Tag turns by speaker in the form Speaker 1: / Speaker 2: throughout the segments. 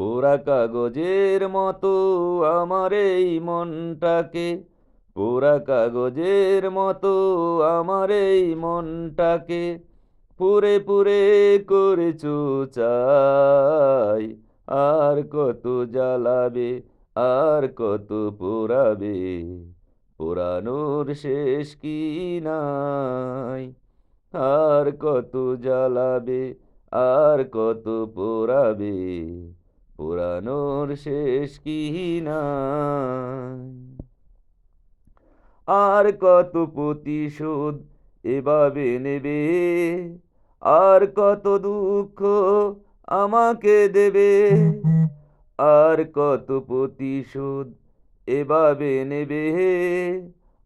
Speaker 1: পোড়া কাগজের মতো আমার এই মনটাকে, পোড়া কাগজের মতো আমার এই মনটাকে পুরে পুরে করেছ চাই। আর কত জ্বালাবে, আর কত পোড়াবে, পোড়ানোর শেষ কি নাই? আর কত জ্বালাবে, আর কত পোড়াবে পোড়ানোর শেষ কি না? আর কত প্রতিশোধ এভাবে নেবে? আর কত দুঃখ আমাকে দেবে? আর কত প্রতিশোধ এভাবে নেবে?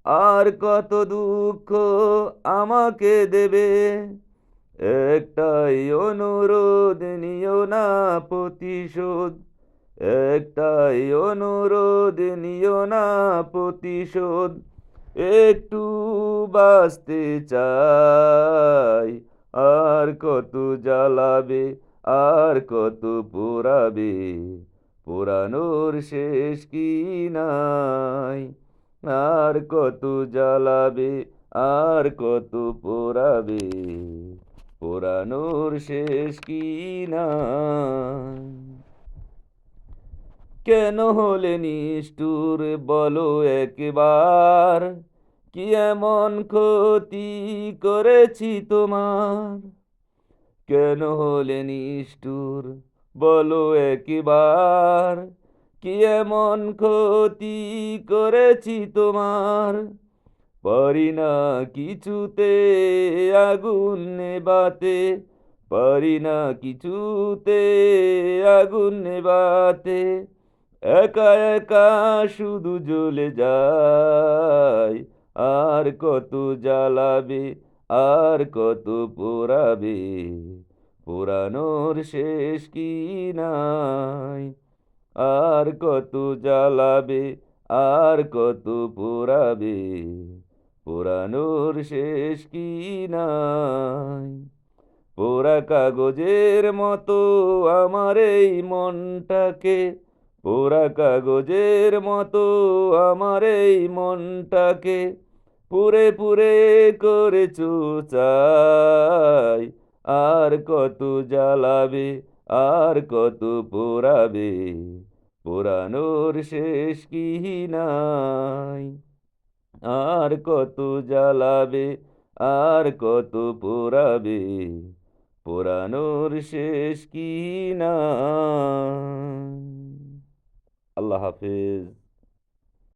Speaker 1: আর কত দুঃখ আমাকে দেবে? একটাই অনুরোধ, নিও না প্রতিশোধ। একটাই অনুরোধ, নিও না প্রতিশোধ। একটু বাঁচতে চাই, আর কত জ্বালাবে, আর কত পোড়াবে। পোড়ানোর শেষ কি নাই? আর কত জ্বালাবে, আর কত পোড়াবে? পোড়ানোর শেষ কি না? কেন হলে নিষ্ঠুর বলো একবার? কি এমন ক্ষতি করেছি তোমার? কেন হলে নিষ্ঠুর বলো একবার? কি এমন ক্ষতি করেছি তোমার? পারি না কিছুতে, আগুন নেবাতে পারি না কিছুতে, আগুন নেবাতে একা একা শুধু জ্বলে যায়, আর কত জ্বালাবে, আর কত পোড়াবে। পোড়ানোর শেষ কি নাই? আর কত জ্বালাবে, আর কত পোড়াবে? পোড়ানোর শেষ কি নাই? পোড়া কাগজের মতো আমার এই মনটাকে, পোড়া কাগজের মতো আমার এই মনটাকে পুরে পুরে করেছ চাই আর কত জ্বালাবে, আর কত পোড়াবে, পোড়ানোর শেষ কি নাই? আর কত জ্বালাবে আর কত পোড়াবে? পোড়ানোর শেষ কি না? আল্লাহ হাফেজ।